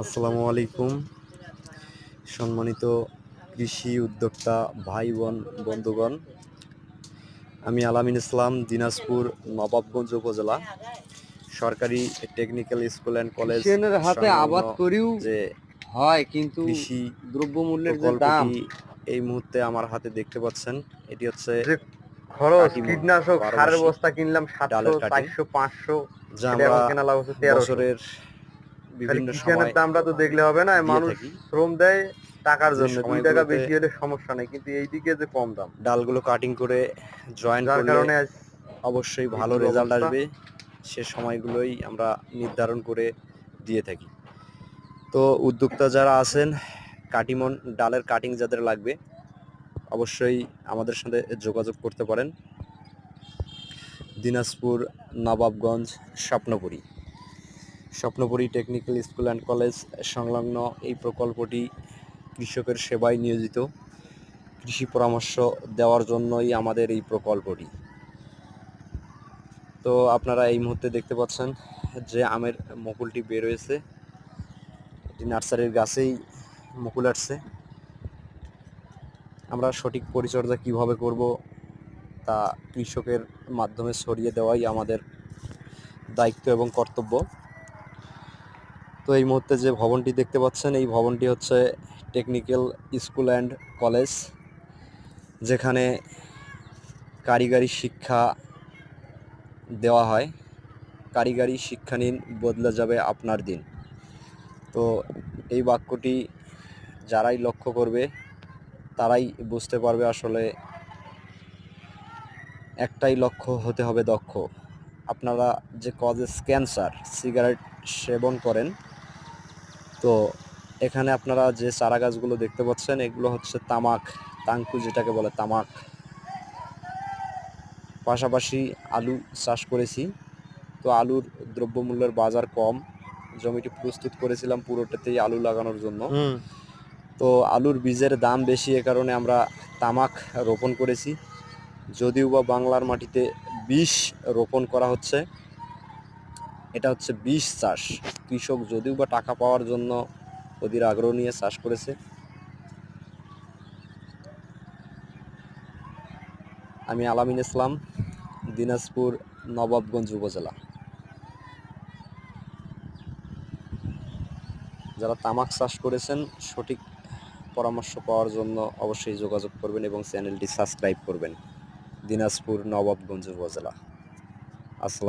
আসসালামু আলাইকুম সম্মানিত কৃষি উদ্যোক্তা ভাই বোন বন্ধুগণ আমি আলামিন ইসলাম দিনাজপুর নবাবগঞ্জ উপজেলা সরকারি টেকনিক্যাল স্কুল অ্যান্ড কলেজ হাতে আবাদ করেও যে হয় কিন্তু কৃষি দ্রব্যমূল্যের যে দাম এই মুহূর্তে আমার হাতে দেখতে পাচ্ছেন এটি হচ্ছে খরচ কীটনাশক সারের বস্তা কিনলাম সাতশো। চারশো পাঁচশো যা আমরা বছরের বিভিন্ন সময় দামটা তো দেখলে হবে না মানুষ শ্রম দেয় টাকার জন্য। দুই টাকা বেশি হলে সমস্যা নেই কিন্তু এইদিকে যে কম দাম। ডালগুলো কাটিং করে জয়েন করলে কারণে অবশ্যই ভালো রেজাল্ট আসবে। সে সময়গুলোই আমরা নির্ধারণ করে দিয়ে থাকি। তো উদ্যোক্তা যারা আছেন কাটিমন ডালের কাটিং যাদের লাগবে অবশ্যই আমাদের সাথে যোগাযোগ করতে পারেন। Dinajpur Nawabganj Swapnapuri. Swapnapuri technical school and college সংলগ্ন এই প্রকল্পটি কৃষকের সেবায় নিয়োজিত। কৃষি পরামর্শ দেওয়ার জন্যই আমাদের এই প্রকল্পটি। তো আপনারা এই মুহূর্তে দেখতে পাচ্ছেন যে আমের মুকুলটি বের হয়েছে। এটি নার্সারির গাছেই মুকুল আসছে। আমরা সঠিক পরিচর্যা কীভাবে করব তা কৃষকের মাধ্যমে ছড়িয়ে দেওয়াই আমাদের দায়িত্ব এবং কর্তব্য। তো এই মুহূর্তে যে ভবনটি দেখতে পাচ্ছেন, এই ভবনটি হচ্ছে টেকনিক্যাল স্কুল অ্যান্ড কলেজ যেখানে কারিগরি শিক্ষা দেওয়া হয়। কারিগরি শিক্ষা নিন, বদলে যাবে আপনার দিন। তো এই বাক্যটি যারাই লক্ষ্য করবে, তারাই বুঝতে পারবে আসলে একটাই লক্ষ্য হতে হবে দক্ষ। আপনারা যে কজেস ক্যান্সার, সিগারেট সেবন করেন তো এখানে আপনারা যে চারা গাছগুলো দেখতে পাচ্ছেন এগুলো হচ্ছে তামাক তাঙ্কু যেটাকে বলে তামাক। পাশাপাশি আলু চাষ করেছি। তো আলুর দ্রব্যমূল্যের বাজার কম। জমিটি প্রস্তুত করেছিলাম পুরোটাতেই আলু লাগানোর জন্য। তো আলুর বীজের দাম বেশি এ কারণে আমরা তামাক রোপণ করেছি। যদিও বা বাংলার মাটিতে বিষ রোপণ করা হচ্ছে। এটা হচ্ছে বিষ চাষ। কৃষক যদিও বা টাকা পাওয়ার জন্য অধীর আগ্রহ নিয়ে চাষ করেছে। আমি আলামিন ইসলাম, দিনাজপুর, নবাবগঞ্জ উপজেলা। যারা তামাক চাষ করেছেন, সঠিক পরামর্শ পাওয়ার জন্য অবশ্যই যোগাযোগ করবেন এবং চ্যানেলটি সাবস্ক্রাইব করবেন। দিনাজপুর, নবাবগঞ্জ উপজেলা। আসসালাম।